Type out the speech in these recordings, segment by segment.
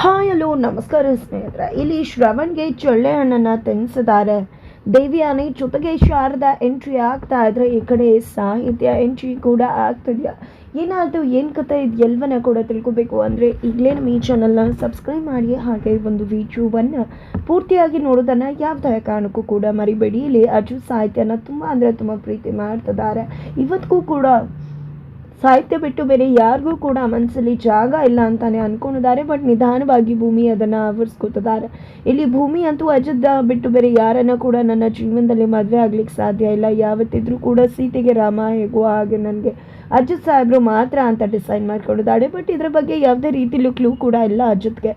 Hi hello ನಮಸ್ಕಾರ ಸ್ನೇಹಿತರೆ. ಇಲ್ಲಿ ಶ್ರವಣ್ಗೆ ಚೊಳ್ಳೆ ಹಣ್ಣನ್ನು ತಿನ್ನಿಸಿದ್ದಾರೆ ದೇವಿಯಾನಿ ಜೊತೆಗೆ ಶಾರದ ಎಂಟ್ರಿ ಆಗ್ತಾ ಇದ್ರೆ ಈ ಕಡೆ ಸಾಹಿತ್ಯ ಎಂಟ್ರಿ ಕೂಡ ಆಗ್ತಿದೆಯಾ? ಏನಾದರೂ ಏನು ಕತೆ ಇದು ಎಲ್ಲವನ್ನ ಕೂಡ ತಿಳ್ಕೊಬೇಕು ಅಂದರೆ ಈಗಲೇ ನಮ್ಮ ಈ ಚಾನಲ್ನ ಸಬ್ಸ್ಕ್ರೈಬ್ ಮಾಡಿ ಹಾಗೆ ಒಂದು ವಿಡಿಯೋವನ್ನು ಪೂರ್ತಿಯಾಗಿ ನೋಡೋದನ್ನು ಯಾವುದೇ ಕಾರಣಕ್ಕೂ ಕೂಡ ಮರಿಬೇಡಿ. ಇಲ್ಲಿ ಅರ್ಜುನ್ ಸಾಹಿತ್ಯನ ತುಂಬ ಅಂದರೆ ತುಂಬ ಪ್ರೀತಿ ಮಾಡ್ತಿದ್ದಾರೆ. ಇವತ್ತಿಗೂ ಕೂಡ ಸಾಹಿತ್ಯ ಬಿಟ್ಟು ಬೇರೆ ಯಾರಿಗೂ ಕೂಡ ಮನಸ್ಸಲ್ಲಿ ಜಾಗ ಇಲ್ಲ ಅಂತಾನೆ ಅನ್ಕೊಂಡಿದ್ದಾರೆ ಬಟ್ ನಿಧಾನವಾಗಿ ಭೂಮಿ ಅದನ್ನು ಆವರಿಸ್ಕೊತಿದ್ದಾರೆ. ಇಲ್ಲಿ ಭೂಮಿ ಅಂತೂ ಅಜದ್ದ ಬಿಟ್ಟು ಬೇರೆ ಯಾರನ್ನ ಕೂಡ ನನ್ನ ಜೀವನದಲ್ಲಿ ಮದುವೆ ಆಗ್ಲಿಕ್ಕೆ ಸಾಧ್ಯ ಇಲ್ಲ. ಯಾವತ್ತಿದ್ರೂ ಕೂಡ ಸೀತೆಗೆ ರಾಮ ಹೇಗೋ ಹಾಗೆ ನನಗೆ ಅಜಿತ್ ಸಾಹೇಬ್ರು ಮಾತ್ರ ಅಂತ ಡಿಸೈಡ್ ಮಾಡ್ಕೊಂಡಿದ್ದಾಳೆ ಬಟ್ ಇದ್ರ ಬಗ್ಗೆ ಯಾವುದೇ ರೀತಿಲೂ ಕ್ಲೂ ಕೂಡ ಇಲ್ಲ ಅಜಿತ್ಗೆ.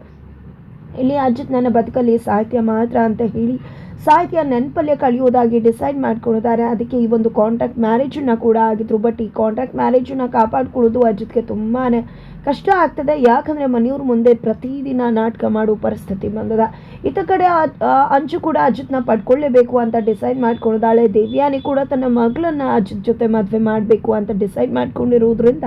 ಇಲ್ಲಿ ಅಜಿತ್ ನನ್ನ ಬದುಕಲ್ಲಿ ಸಾಹಿತ್ಯ ಮಾತ್ರ ಅಂತ ಹೇಳಿ ಸಾಹಿತ್ಯ ನೆನಪಲ್ಲೇ ಕಳೆಯೋದಾಗಿ ಡಿಸೈಡ್ ಮಾಡ್ಕೊಂಡಿದ್ದಾರೆ. ಅದಕ್ಕೆ ಈ ಒಂದು ಕಾಂಟ್ರಾಕ್ಟ್ ಮ್ಯಾರೇಜನ್ನು ಕೂಡ ಆಗಿದ್ರು. ಬಟ್ ಈ ಕಾಂಟ್ರಾಕ್ಟ್ ಮ್ಯಾರೇಜನ್ನು ಕಾಪಾಡ್ಕೊಳ್ಳೋದು ಅಜಿತ್ಗೆ ತುಂಬಾ ಕಷ್ಟ ಆಗ್ತದೆ. ಯಾಕಂದರೆ ಮನೆಯವ್ರ ಮುಂದೆ ಪ್ರತಿದಿನ ನಾಟಕ ಮಾಡೋ ಪರಿಸ್ಥಿತಿ ಬಂದದ. ಇತ ಕಡೆ ಅಂಚು ಕೂಡ ಅಜಿತ್ನ ಪಡ್ಕೊಳ್ಳೇಬೇಕು ಅಂತ ಡಿಸೈಡ್ ಮಾಡ್ಕೊಂಡಿದ್ದಾಳೆ. ದೇವ್ಯಾನಿ ಕೂಡ ತನ್ನ ಮಗಳನ್ನ ಅಜಿತ್ ಜೊತೆ ಮದುವೆ ಮಾಡಬೇಕು ಅಂತ ಡಿಸೈಡ್ ಮಾಡ್ಕೊಂಡಿರೋದ್ರಿಂದ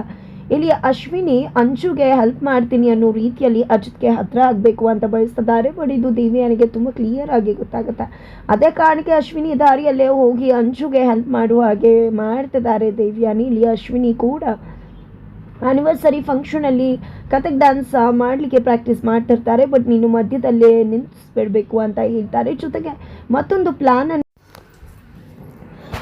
ಇಲ್ಲಿ ಅಶ್ವಿನಿ, ಅಂಜುಗೆ ಹೆಲ್ಪ್ ಮಾಡ್ತೀನಿ ಅನ್ನೋ ರೀತಿಯಲ್ಲಿ ಅಜಿತ್ಗೆ ಹತ್ರ ಆಗಬೇಕು ಅಂತ ಬಯಸ್ತಿದ್ದಾರೆ. ಬಟ್ ಇದು ದೇವಿಯನಿಗೆ ತುಂಬ ಕ್ಲಿಯರ್ ಆಗಿ ಗೊತ್ತಾಗುತ್ತೆ. ಅದೇ ಕಾರಣಕ್ಕೆ ಅಶ್ವಿನಿ ದಾರಿಯಲ್ಲೇ ಹೋಗಿ ಅಂಜುಗೆ ಹೆಲ್ಪ್ ಮಾಡುವ ಹಾಗೆ ಮಾಡ್ತಿದ್ದಾರೆ ದೇವಿಯಾನಿ. ಇಲ್ಲಿ ಅಶ್ವಿನಿ ಕೂಡ ಆನಿವರ್ಸರಿ ಫಂಕ್ಷನಲ್ಲಿ ಕಥಕ್ ಡ್ಯಾನ್ಸ್ ಮಾಡಲಿಕ್ಕೆ ಪ್ರಾಕ್ಟೀಸ್ ಮಾಡ್ತಿರ್ತಾರೆ. ಬಟ್ ನೀನು ಮಧ್ಯದಲ್ಲೇ ನಿಲ್ಲಿಸ್ಬಿಡ್ಬೇಕು ಅಂತ ಹೇಳ್ತಾರೆ. ಜೊತೆಗೆ ಮತ್ತೊಂದು ಪ್ಲಾನ್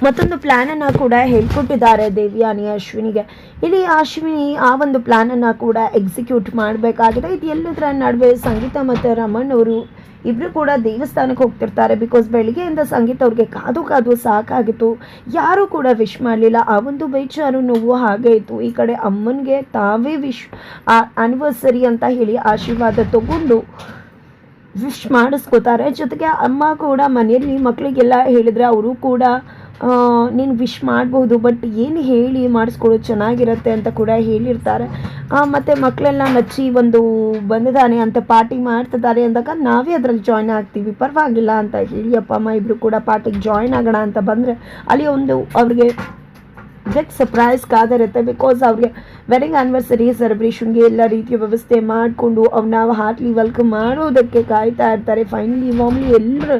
ಮತ್ತೊಂದು ಪ್ಲ್ಯಾನನ್ನು ಕೂಡ ಹೇಳ್ಕೊಟ್ಟಿದ್ದಾರೆ ದೇವ್ಯಾನಿ ಅಶ್ವಿನಿಗೆ. ಇಲ್ಲಿ ಅಶ್ವಿನಿ ಆ ಒಂದು ಪ್ಲ್ಯಾನನ್ನು ಕೂಡ ಎಕ್ಸಿಕ್ಯೂಟ್ ಮಾಡಬೇಕಾಗಿದೆ. ಇದು ಎಲ್ಲದರ ನಡುವೆ ಸಂಗೀತ ಮತ್ತು ರಮಣ್ ಅವರು ಇಬ್ಬರು ಕೂಡ ದೇವಸ್ಥಾನಕ್ಕೆ ಹೋಗ್ತಿರ್ತಾರೆ ಬಿಕಾಸ್ ಬೆಳಿಗ್ಗೆಯಿಂದ ಸಂಗೀತ ಅವ್ರಿಗೆ ಕಾದು ಕಾದು ಸಾಕಾಗಿತ್ತು. ಯಾರೂ ಕೂಡ ವಿಶ್ ಮಾಡಲಿಲ್ಲ. ಆ ಒಂದು ಬೇಜಾರು, ನೋವು ಹಾಗೆ ಇತ್ತು. ಈ ಕಡೆ ಅಮ್ಮನಿಗೆ ತಾವೇ ವಿಶ್ ಆನಿವರ್ಸರಿ ಅಂತ ಹೇಳಿ ಆಶೀರ್ವಾದ ತಗೊಂಡು ವಿಶ್ ಮಾಡಿಸ್ಕೋತಾರೆ. ಜೊತೆಗೆ ಅಮ್ಮ ಕೂಡ ಮನೆಯಲ್ಲಿ ಮಕ್ಕಳಿಗೆಲ್ಲ ಹೇಳಿದರೆ ಅವರು ಕೂಡ ನೀನು ವಿಶ್ ಮಾಡಬಹುದು ಬಟ್ ಏನು ಹೇಳಿ ಮಾಡಿಸ್ಕೊಳ್ಳೋದು ಚೆನ್ನಾಗಿರುತ್ತೆ ಅಂತ ಕೂಡ ಹೇಳಿರ್ತಾರೆ. ಮತ್ತು ಮಕ್ಕಳೆಲ್ಲ ನಚ್ಚಿ ಒಂದು ಬಂದಿದ್ದಾನೆ ಅಂತ ಪಾರ್ಟಿ ಮಾಡ್ತಿದ್ದಾರೆ ಅಂದಾಗ ನಾವೇ ಅದರಲ್ಲಿ ಜಾಯ್ನ್ ಆಗ್ತೀವಿ. ಪರವಾಗಿಲ್ಲ ಅಂತ ಹೇಳಿ ಅಪ್ಪ, ಅಮ್ಮ ಇಬ್ಬರು ಕೂಡ ಪಾರ್ಟಿಗೆ ಜಾಯ್ನ್ ಆಗೋಣ ಅಂತ ಬಂದರೆ ಅಲ್ಲಿ ಒಂದು ಅವ್ರಿಗೆ ಬಿಗ್ ಸರ್ಪ್ರೈಸ್ ಕಾದಿರುತ್ತೆ ಬಿಕಾಸ್ ಅವ್ರಿಗೆ ವೆಡ್ಡಿಂಗ್ ಆ್ಯನಿವರ್ಸರಿ ಸೆಲೆಬ್ರೇಷನ್ಗೆ ಎಲ್ಲ ರೀತಿಯ ವ್ಯವಸ್ಥೆ ಮಾಡಿಕೊಂಡು ಅವ್ರನ್ನ ಹಾರ್ಟ್ಲಿ ವೆಲ್ಕಮ್ ಮಾಡೋದಕ್ಕೆ ಕಾಯ್ತಾ ಇರ್ತಾರೆ. ಫೈನಲಿ ಮಾಮ್ಲಿ ಎಲ್ಲರೂ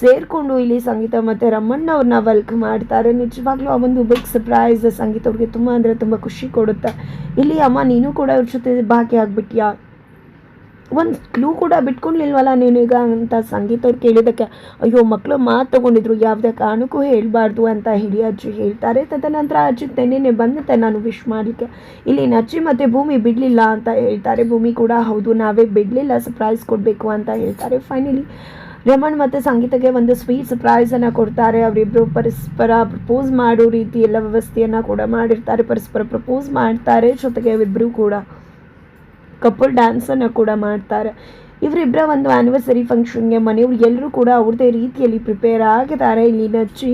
ಸೇರಿಕೊಂಡು ಇಲ್ಲಿ ಸಂಗೀತ ಮತ್ತು ರಮಣ್ಣ ಅವ್ರನ್ನ ವೆಲ್ಕಮ್ ಮಾಡ್ತಾರೆ. ನಿಜವಾಗ್ಲೂ ಆ ಒಂದು ಬಿಗ್ ಸರ್ಪ್ರೈಸ್ ಸಂಗೀತ ಅವ್ರಿಗೆ ತುಂಬ ಅಂದರೆ ತುಂಬ ಖುಷಿ ಕೊಡುತ್ತೆ. ಇಲ್ಲಿ ಅಮ್ಮ, ನೀನು ಕೂಡ ಅವ್ರ ಜೊತೆ ಭಾಗಿಯಾಗ್ಬಿಟ್ಯಾ ಒಂದು ಕ್ಲೂ ಕೂಡ ಬಿಟ್ಕೊಂಡಿಲ್ವಲ್ಲ ನೀನೀಗ ಅಂತ ಸಂಗೀತ ಅವ್ರು ಕೇಳಿದ್ದಕ್ಕೆ? ಅಯ್ಯೋ ಮಕ್ಕಳು ಮಾತು ತಗೊಂಡಿದ್ರು, ಯಾವುದೇ ಕಾರಣಕ್ಕೂ ಹೇಳಬಾರ್ದು ಅಂತ ಹೇಳಿ ಅಜ್ಜಿ ಹೇಳ್ತಾರೆ. ತದನಂತರ ಅಜ್ಜಿ ನೆನ್ನೆ ಬಂದಂತೆ ನಾನು ವಿಶ್ ಮಾಡಲಿಕ್ಕೆ. ಇಲ್ಲಿ ನಜ್ಜಿ ಮತ್ತು ಭೂಮಿ ಬಿಡಲಿಲ್ಲ ಅಂತ ಹೇಳ್ತಾರೆ. ಭೂಮಿ ಕೂಡ ಹೌದು, ನಾವೇ ಬಿಡಲಿಲ್ಲ ಸರ್ಪ್ರೈಸ್ ಕೊಡಬೇಕು ಅಂತ ಹೇಳ್ತಾರೆ. ಫೈನಲಿ ರಮಣ್ ಮತ್ತು ಸಂಗೀತಕ್ಕೆ ಒಂದು ಸ್ವೀಟ್ ಸರ್ಪ್ರೈಸನ್ನು ಕೊಡ್ತಾರೆ. ಅವರಿಬ್ಬರು ಪರಸ್ಪರ ಪ್ರಪೋಸ್ ಮಾಡೋ ರೀತಿ ಎಲ್ಲ ವ್ಯವಸ್ಥೆಯನ್ನು ಕೂಡ ಮಾಡಿರ್ತಾರೆ. ಪರಸ್ಪರ ಪ್ರಪೋಸ್ ಮಾಡ್ತಾರೆ. ಜೊತೆಗೆ ಅವರಿಬ್ಬರು ಕೂಡ ಕಪಲ್ ಡ್ಯಾನ್ಸನ್ನು ಕೂಡ ಮಾಡ್ತಾರೆ. ಇವರಿಬ್ಬರ ಒಂದು ಆ್ಯನಿವರ್ಸರಿ ಫಂಕ್ಷನ್ಗೆ ಮನೆಯವರು ಎಲ್ಲರೂ ಕೂಡ ಅವ್ರದ್ದೇ ರೀತಿಯಲ್ಲಿ ಪ್ರಿಪೇರ್ ಆಗಿದ್ದಾರೆ ಇಲ್ಲಿ ನಚ್ಚಿ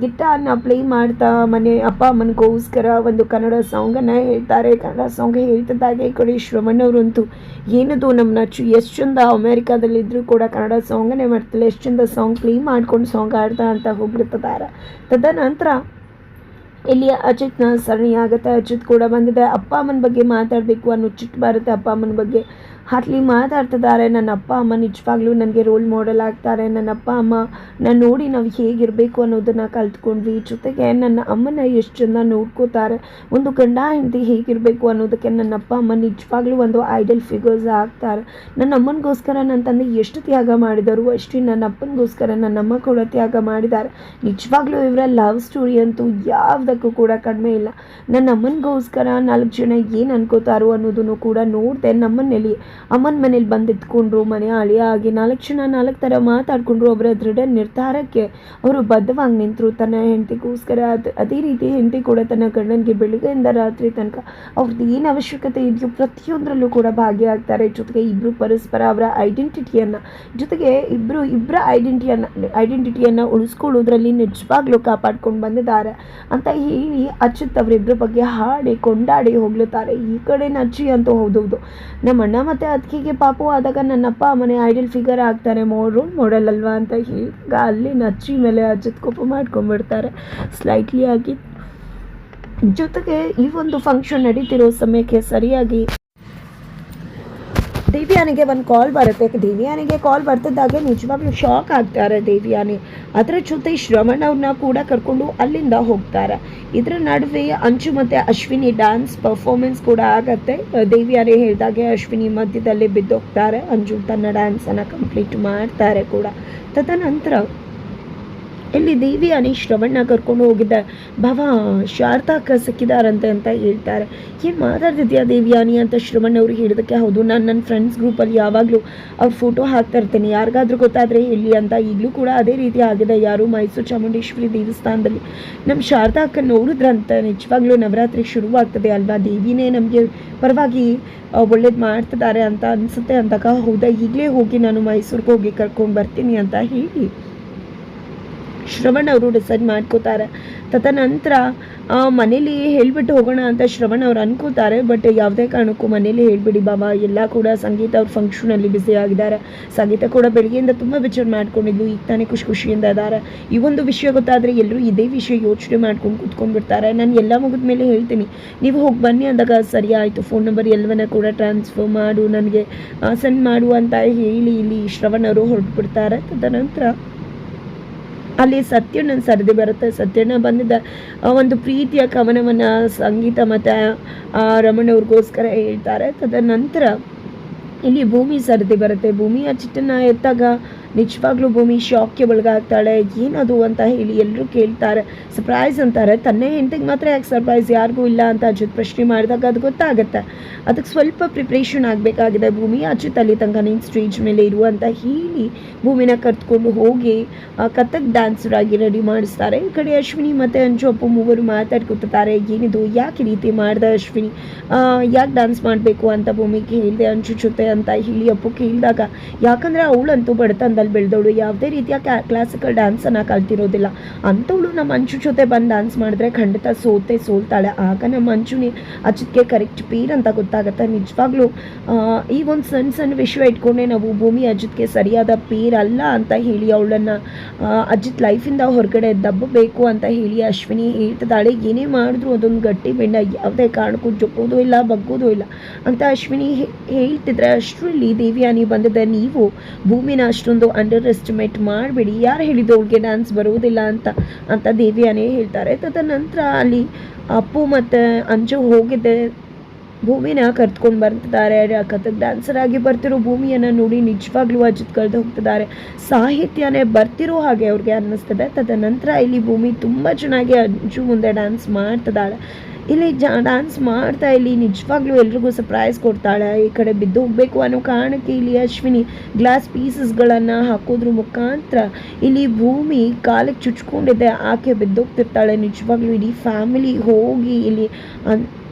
ಗಿಟಾರ್ನ ಪ್ಲೇ ಮಾಡ್ತಾ ಮನೆ ಅಪ್ಪ ಅಮ್ಮನಿಗೋಸ್ಕರ ಒಂದು ಕನ್ನಡ ಸಾಂಗನ್ನು ಹೇಳ್ತಾರೆ. ಕನ್ನಡ ಸಾಂಗ್ ಹೇಳ್ತಿದ್ದಾಗೆ ಈ ಕಡೆ ಶ್ರವಣ್ಣವರಂತೂ ಏನದು ನಮ್ಮ ನಚ್ಚು? ಎಷ್ಟು ಚಂದ ಅಮೇರಿಕಾದಲ್ಲಿದ್ದರೂ ಕೂಡ ಕನ್ನಡ ಸಾಂಗನ್ನೇ ಮಾಡ್ತಿಲ್ಲ. ಎಷ್ಟು ಚಂದ ಸಾಂಗ್ ಪ್ಲೇ ಮಾಡ್ಕೊಂಡು ಸಾಂಗ್ ಆಡ್ತಾ ಅಂತ ಹೋಗ್ಬಿಡ್ತಿದ್ದಾರೆ. ತದನಂತರ ಇಲ್ಲಿ ಅಜಿತ್ನ ಸರಣಿ ಆಗುತ್ತೆ ಅಜಿತ್ ಕೂಡ ಬಂದಿದೆ. ಅಪ್ಪ ಅಮ್ಮನ ಬಗ್ಗೆ ಮಾತಾಡಬೇಕು ಅನ್ನೋ ಚಿಟ್ಟು ಬರುತ್ತೆ. ಅಪ್ಪ ಅಮ್ಮನ ಬಗ್ಗೆ ಹಾಟ್ಲಿ ಮಾತಾಡ್ತಿದ್ದಾರೆ. ನನ್ನ ಅಪ್ಪ, ಅಮ್ಮ ನಿಜವಾಗ್ಲೂ ನನಗೆ ರೋಲ್ ಮಾಡೆಲ್ ಆಗ್ತಾರೆ. ನನ್ನ ಅಪ್ಪ, ಅಮ್ಮ ನಾನು ನೋಡಿ ನಾವು ಹೇಗಿರಬೇಕು ಅನ್ನೋದನ್ನು ಕಲ್ತ್ಕೊಂಡ್ವಿ. ಜೊತೆಗೆ ನನ್ನ ಅಮ್ಮನ ಎಷ್ಟು ಚೆಂದ ನೋಡ್ಕೋತಾರೆ, ಒಂದು ಗಂಡ ಹೆಂಡತಿ ಹೇಗಿರಬೇಕು ಅನ್ನೋದಕ್ಕೆ ನನ್ನ ಅಪ್ಪ, ಅಮ್ಮ ನಿಜವಾಗ್ಲೂ ಒಂದು ಐಡಲ್ ಫಿಗರ್ಸ್ ಆಗ್ತಾರೆ. ನನ್ನ ಅಮ್ಮನಿಗೋಸ್ಕರ ನನ್ನ ತಂದೆ ಎಷ್ಟು ತ್ಯಾಗ ಮಾಡಿದರು ಅಷ್ಟೇ ನನ್ನ ಅಪ್ಪನಿಗೋಸ್ಕರ ನನ್ನ ಅಮ್ಮ ಕೂಡ ತ್ಯಾಗ ಮಾಡಿದ್ದಾರೆ. ನಿಜವಾಗ್ಲೂ ಇವರ ಲವ್ ಸ್ಟೋರಿ ಅಂತೂ ಯಾವುದಕ್ಕೂ ಕೂಡ ಕಡಿಮೆ ಇಲ್ಲ. ನನ್ನ ಅಮ್ಮನಿಗೋಸ್ಕರ ನಾಲ್ಕು ಜನ ಏನು ಅನ್ಕೋತಾರೋ ಅನ್ನೋದನ್ನು ಕೂಡ ನೋಡಿದೆ ನಮ್ಮನೇಲಿ ಅಮ್ಮನ ಮನೇಲಿ ಬಂದು ಎತ್ಕೊಂಡ್ರು ಮನೆ ಹಳಿ ಆಗಿ ನಾಲ್ಕು ಜನ ನಾಲ್ಕು ಥರ ಮಾತಾಡ್ಕೊಂಡ್ರು, ಅವರ ದೃಢ ನಿರ್ಧಾರಕ್ಕೆ ಅವರು ಬದ್ಧವಾಗಿ ನಿಂತರು. ತನ್ನ ಹೆಂಡತಿಗೋಸ್ಕರ ಅದು, ಅದೇ ರೀತಿ ಹೆಂಡತಿ ಕೂಡ ತನ್ನ ಗಂಡನಿಗೆ ಬೆಳಗ್ಗೆಯಿಂದ ರಾತ್ರಿ ತನಕ ಅವ್ರದ್ದು ಏನು ಅವಶ್ಯಕತೆ ಇದೆಯೋ ಪ್ರತಿಯೊಂದರಲ್ಲೂ ಕೂಡ ಭಾಗಿಯಾಗ್ತಾರೆ. ಜೊತೆಗೆ ಇಬ್ಬರು ಪರಸ್ಪರ ಅವರ ಐಡೆಂಟಿಟಿಯನ್ನು, ಜೊತೆಗೆ ಇಬ್ಬರು ಇಬ್ಬರ ಐಡೆಂಟಿಯನ್ನು, ಐಡೆಂಟಿಟಿಯನ್ನು ಉಳಿಸ್ಕೊಳ್ಳೋದ್ರಲ್ಲಿ ನಿಜವಾಗ್ಲೂ ಕಾಪಾಡ್ಕೊಂಡು ಬಂದಿದ್ದಾರೆ ಅಂತ ಹೇಳಿ ಅಚ್ಯುತ್ ಅವರಿಬ್ಬರ ಬಗ್ಗೆ ಹಾಡಿ ಕೊಂಡಾಡಿ ಹೋಗ್ಲುತ್ತಾರೆ. ಈ ಕಡೆ ನಚ್ಚಿ ಅಂತ ಹೌದೌದು. ನಮ್ಮ ಅಣ್ಣ ಮತ್ತು ಅದಕ್ಕಿಗೆ ಪಾಪು ಆದಾಗ ನನ್ನ ಅಪ್ಪ ಮನೆ ಐಡಲ್ ಫಿಗರ್ ಆಗ್ತಾರೆ ಮೋ ಅಲ್ವಾ ಅಂತ ಈಗ ಅಲ್ಲಿ ನಚ್ಚಿ ಮೇಲೆ ಅಜ್ಜದ ಕೋಪ ಮಾಡ್ಕೊಂಡ್ಬಿಡ್ತಾರೆ. ಸ್ಲೈಟ್ಲಿ ಆಗಿ ಜೊತೆಗೆ ಈ ಒಂದು ಫಂಕ್ಷನ್ ನಡೀತಿರೋ ಸಮಯಕ್ಕೆ ಸರಿಯಾಗಿ ದೇವಿಯಾನಿಗೆ ಒಂದು ಕಾಲ್ ಬರುತ್ತೆ. ದೇವಿಯಾನಿಗೆ ಕಾಲ್ ಬರ್ತಿದ್ದಾಗೆ ನಿಜವಾಗ್ಲೂ ಶಾಕ್ ಆಗ್ತಾರೆ ದೇವಿಯಾನಿ. ಅದರ ಜೊತೆ ಶ್ರವಣ್ ಅವ್ರನ್ನ ಕೂಡ ಕರ್ಕೊಂಡು ಅಲ್ಲಿಂದ ಹೋಗ್ತಾರೆ. ಇದರ ನಡುವೆ ಅಂಚು ಮತ್ತು ಅಶ್ವಿನಿ ಡ್ಯಾನ್ಸ್ ಪರ್ಫಾರ್ಮೆನ್ಸ್ ಕೂಡ ಆಗತ್ತೆ. ದೇವಿಯಾನಿ ಹೇಳಿದಾಗೆ ಅಶ್ವಿನಿ ಮಧ್ಯದಲ್ಲಿ ಬಿದ್ದೋಗ್ತಾರೆ. ಅಂಜು ತನ್ನ ಡ್ಯಾನ್ಸನ್ನು ಕಂಪ್ಲೀಟ್ ಮಾಡ್ತಾರೆ ಕೂಡ. ತದನಂತರ ಇಲ್ಲಿ ದೇವಿಯಾನಿ ಶ್ರವಣ್ಣ ಕರ್ಕೊಂಡು ಹೋಗಿದ್ದೆ ಭಾವ ಶಾರದಾಕ ಸಿಕ್ಕಿದಾರಂತೆ ಅಂತ ಹೇಳ್ತಾರೆ. ಏನು ಮಾತಾಡ್ತಿದ್ಯಾ ದೇವಿಯಾನಿ ಅಂತ ಶ್ರವಣ್ ಅವ್ರಿಗೆ ಹೇಳಿದಕ್ಕೆ? ಹೌದು, ನಾನು ನನ್ನ ಫ್ರೆಂಡ್ಸ್ ಗ್ರೂಪಲ್ಲಿ ಯಾವಾಗಲೂ ಅವ್ರ ಫೋಟೋ ಹಾಕ್ತಾ ಇರ್ತೀನಿ. ಯಾರಿಗಾದ್ರೂ ಗೊತ್ತಾದರೆ ಹೇಳಿ ಅಂತ ಈಗಲೂ ಕೂಡ ಅದೇ ರೀತಿ ಆಗಿದೆ. ಯಾರು ಮೈಸೂರು ಚಾಮುಂಡೇಶ್ವರಿ ದೇವಸ್ಥಾನದಲ್ಲಿ ನಮ್ಮ ಶಾರದಾ ಅಕ್ಕ ನೋಡಿದ್ರಂತ ನಿಜವಾಗ್ಲೂ ನವರಾತ್ರಿ ಶುರುವಾಗ್ತದೆ ಅಲ್ವಾ? ದೇವಿನೇ ನಮಗೆ ಪರವಾಗಿ ಒಳ್ಳೇದು ಮಾಡ್ತಿದ್ದಾರೆ ಅಂತ ಅನಿಸುತ್ತೆ ಅಂದಾಗ, ಹೌದಾ, ಈಗಲೇ ಹೋಗಿ ನಾನು ಮೈಸೂರಿಗೆ ಹೋಗಿ ಕರ್ಕೊಂಡು ಬರ್ತೀನಿ ಅಂತ ಹೇಳಿ. ಶ್ರವಣ್ ಅವರು ಡಿಸೈಡ್ ಮಾಡ್ಕೋತಾರೆ. ತದನಂತರ ಮನೇಲಿ ಹೇಳ್ಬಿಟ್ಟು ಹೋಗೋಣ ಅಂತ ಶ್ರವಣ್ ಅವ್ರು ಅನ್ಕೋತಾರೆ ಬಟ್ ಯಾವುದೇ ಕಾರಣಕ್ಕೂ ಮನೇಲಿ ಹೇಳ್ಬಿಡಿ ಬಾಬಾ, ಎಲ್ಲ ಕೂಡ ಸಂಗೀತ ಅವ್ರ ಫಂಕ್ಷನಲ್ಲಿ ಬ್ಯುಸಿ ಆಗಿದ್ದಾರೆ. ಸಂಗೀತ ಕೂಡ ಬೆಳಗ್ಗೆಯಿಂದ ತುಂಬ ವಿಚಾರ ಮಾಡ್ಕೊಂಡಿದ್ಲು, ಈಗ ತಾನೇ ಖುಷಿ ಖುಷಿಯಿಂದ ಇದ್ದಾರೆ. ಈ ಒಂದು ವಿಷಯ ಗೊತ್ತಾದರೆ ಎಲ್ಲರೂ ಇದೇ ವಿಷಯ ಯೋಚನೆ ಮಾಡ್ಕೊಂಡು ಕೂತ್ಕೊಂಡ್ಬಿಡ್ತಾರೆ ನಾನು ಎಲ್ಲ ಮುಗಿದ ಮೇಲೆ ಹೇಳ್ತೀನಿ. ನೀವು ಹೋಗಿ ಬನ್ನಿ ಅಂದಾಗ ಸರಿ ಆಯಿತು ಫೋನ್ ನಂಬರ್ ಎಲ್ಲವನ್ನ ಕೂಡ ಟ್ರಾನ್ಸ್ಫರ್ ಮಾಡು, ನನಗೆ ಸೆಂಡ್ ಮಾಡು ಅಂತ ಹೇಳಿ ಇಲ್ಲಿ ಶ್ರವಣ್ ಅವರು ಹೊರಟುಬಿಡ್ತಾರೆ ತದನಂತರ ಅಲ್ಲಿ ಸತ್ಯಣ್ಣನ ಸರದಿ ಬರುತ್ತೆ. ಸತ್ಯಣ್ಣ ಬಂದಿದ್ದ ಒಂದು ಪ್ರೀತಿಯ ಕವನವನ್ನು ಸಂಗೀತ ಮತ್ತು ರಮಣವ್ರಿಗೋಸ್ಕರ ಹೇಳ್ತಾರೆ. ತದನಂತರ ಇಲ್ಲಿ ಭೂಮಿ ಸರದಿ ಬರುತ್ತೆ. ಭೂಮಿಯ ಚಿಟ್ಟನ್ನ ಎತ್ತಾಗ ನಿಜವಾಗ್ಲೂ ಭೂಮಿ ಶಾಕ್ಗೆ ಒಳಗಾಗ್ತಾಳೆ? ಏನದು ಅಂತ ಹೇಳಿ ಎಲ್ಲರೂ ಕೇಳ್ತಾರೆ. ಸರ್ಪ್ರೈಸ್ ಅಂತಾರೆ. ತನ್ನೇ ಹೆಂಡತಿಗೆ ಮಾತ್ರ ಯಾಕೆ ಸರ್ಪ್ರೈಸ್ ಯಾರಿಗೂ ಇಲ್ಲ ಅಂತ ಅಜಿತ್ ಪ್ರಶ್ನೆ ಮಾಡಿದಾಗ ಅದು ಗೊತ್ತಾಗುತ್ತೆ. ಅದಕ್ಕೆ ಸ್ವಲ್ಪ ಪ್ರಿಪ್ರೇಷನ್ ಆಗಬೇಕಾಗಿದೆ. ಭೂಮಿ ಅಜಿತ್ ಅಲ್ಲಿ ತನಕ ನೀನು ಸ್ಟೇಜ್ ಮೇಲೆ ಇರು ಅಂತ ಹೇಳಿ ಭೂಮಿನ ಕರೆದುಕೊಂಡು ಹೋಗಿ ಕಥಕ್ ಡ್ಯಾನ್ಸರ್ ಆಗಿ ರೆಡಿ ಮಾಡಿಸ್ತಾರೆ. ಈ ಕಡೆ ಅಶ್ವಿನಿ ಮತ್ತು ಅಂಜು ಅಪ್ಪು ಮೂವರು ಮಾತಾಡ್ಕೊತಾರೆ ಏನಿದು? ಯಾಕೆ ರೀತಿ ಮಾಡಿದೆ ಅಶ್ವಿನಿ? ಯಾಕೆ ಡ್ಯಾನ್ಸ್ ಮಾಡಬೇಕು ಅಂತ ಭೂಮಿಗೆ ಹೇಳಿದೆ ಅಂಜು ಜೊತೆ ಅಂತ ಹೇಳಿ ಅಪ್ಪು ಕೇಳಿದಾಗ, ಯಾಕಂದರೆ ಅವಳಂತೂ ಬಡತನದಲ್ಲಿ ಬೆಳೆದವಳು ಯಾವುದೇ ರೀತಿಯ ಕ್ಲಾಸಿಕಲ್ ಡ್ಯಾನ್ಸನ್ನು ಕಲ್ತಿರೋದಿಲ್ಲ. ಅಂಥವಳು ನಮ್ಮ ಅಂಚು ಜೊತೆ ಬಂದು ಡ್ಯಾನ್ಸ್ ಮಾಡಿದ್ರೆ ಖಂಡಿತ ಸೋತೆ ಸೋಲ್ತಾಳೆ. ಆಗ ನಮ್ಮ ಅಂಚುನಿ ಅಜಿತ್ಗೆ ಕರೆಕ್ಟ್ ಪೀರ್ ಅಂತ ಗೊತ್ತಾಗುತ್ತೆ. ನಿಜವಾಗ್ಲೂ ಈ ಒಂದು ಸಣ್ಣ ಸಣ್ಣ ವಿಷಯ ಇಟ್ಕೊಂಡೆ ನಾವು ಭೂಮಿ ಅಜಿತ್ಗೆ ಸರಿಯಾದ ಪೀರ್ ಅಲ್ಲ ಅಂತ ಹೇಳಿ ಅವಳನ್ನು ಅಜಿತ್ ಲೈಫಿಂದ ಹೊರಗಡೆ ದಬ್ಬಬೇಕು ಅಂತ ಹೇಳಿ ಅಶ್ವಿನಿ ಹೇಳ್ತಿದ್ದಾಳೆ. ಏನೇ ಮಾಡಿದ್ರು ಅದೊಂದು ಗಟ್ಟಿ ಬೆಂಡ ಯಾವುದೇ ಕಾರಣಕ್ಕೂ ಜೊಕ್ಕೋದು ಇಲ್ಲ, ಬಗ್ಗೋದು ಇಲ್ಲ ಅಂತ ಅಶ್ವಿನಿ ಹೇಳ್ತಿದ್ರೆ, ಅಷ್ಟರಲ್ಲಿ ದೇವಿಯಾನಿ ಬಂದಿದ್ದ ನೀವು ಭೂಮಿನ ಅಷ್ಟೊಂದು ಅಂಡರ್ ಎಸ್ಟಿಮೇಟ್ ಮಾಡಬೇಡಿ. ಯಾರು ಹೇಳಿದ್ದು ಅವಳಿಗೆ ಡ್ಯಾನ್ಸ್ ಬರುವುದಿಲ್ಲ ಅಂತ? ಅಂತ ದೇವಿಯಾನೇ ಹೇಳ್ತಾರೆ. ತದನಂತರ ಅಲ್ಲಿ ಅಪ್ಪು ಮತ್ತು ಅಂಜು ಹೋಗಿದ್ದೆ ಭೂಮಿನ ಕರ್ತ್ಕೊಂಡು ಬರ್ತಿದ್ದಾರೆ. ಕಥಕ್ ಡ್ಯಾನ್ಸರ್ ಆಗಿ ಬರ್ತಿರೋ ಭೂಮಿಯನ್ನು ನೋಡಿ ನಿಜವಾಗ್ಲೂ ಅಜಿತ್ ಕಳೆದು ಹೋಗ್ತಿದ್ದಾರೆ. ಸಾಹಿತ್ಯನೇ ಬರ್ತಿರೋ ಹಾಗೆ ಅವ್ರಿಗೆ ಅನ್ನಿಸ್ತದೆ. ತದನಂತರ ಇಲ್ಲಿ ಭೂಮಿ ತುಂಬ ಚೆನ್ನಾಗಿ ಅಂಜು ಮುಂದೆ ಡ್ಯಾನ್ಸ್ ಮಾಡ್ತಿದ್ದಾಳೆ. ಇಲ್ಲಿ ಜಾ ಡಾನ್ಸ್ ಮಾಡ್ತಾ ಇಲ್ಲಿ, ನಿಜವಾಗ್ಲೂ ಎಲ್ರಿಗೂ ಸರ್ಪ್ರೈಸ್ ಕೊಡ್ತಾಳೆ. ಈ ಕಡೆ ಬಿದ್ದು ಹೋಗ್ಬೇಕು ಅನ್ನೋ ಕಾರಣಕ್ಕೆ ಇಲ್ಲಿ ಅಶ್ವಿನಿ ಗ್ಲಾಸ್ ಪೀಸಸ್ಗಳನ್ನು ಹಾಕೋದ್ರ ಮುಖಾಂತರ ಇಲ್ಲಿ ಭೂಮಿ ಕಾಲಿಗೆ ಚುಚ್ಕೊಂಡಿದೆ. ಆಕೆ ಬಿದ್ದೋಗ್ತಿರ್ತಾಳೆ. ನಿಜವಾಗ್ಲೂ ಇಡೀ ಫ್ಯಾಮಿಲಿ ಹೋಗಿ ಇಲ್ಲಿ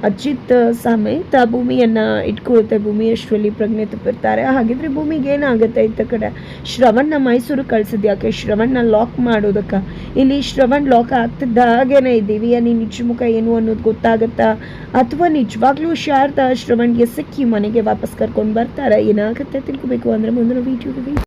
ಅಜಿತ್ ಸಮೇತ ಭೂಮಿಯನ್ನು ಇಟ್ಕೊಳ್ಳುತ್ತೆ ಭೂಮಿ ಅಷ್ಟರಲ್ಲಿ ಪ್ರಜ್ಞೆ ತಪ್ಪಿರ್ತಾರೆ ಹಾಗಿದ್ರೆ ಭೂಮಿಗೆ ಏನಾಗುತ್ತೆ ಇತ್ತ ಕಡೆ? ಶ್ರವಣ್ನ ಮೈಸೂರು ಕಳ್ಸಿದ್ ಯಾಕೆ? ಶ್ರವಣ್ನ ಲಾಕ್ ಮಾಡೋದಕ್ಕೆ? ಇಲ್ಲಿ ಶ್ರವಣ್ ಲಾಕ್ ಆಗ್ತಿದ್ದ ಹಾಗೇನೆ ಇದ್ದೀವಿ. ನೀ ನಿಜ ಮುಖ ಏನು ಅನ್ನೋದು ಗೊತ್ತಾಗುತ್ತಾ? ಅಥವಾ ನಿಜವಾಗ್ಲೂ ಶಾರದಾ ಶ್ರವಣ್ಗೆ ಸಿಕ್ಕಿ ಮನೆಗೆ ವಾಪಸ್ ಕರ್ಕೊಂಡು ಬರ್ತಾರೆ? ಏನಾಗುತ್ತೆ ತಿಳ್ಕೊಬೇಕು ಅಂದ್ರೆ ಮುಂದಿನ ವಿಡಿಯೋಗೆ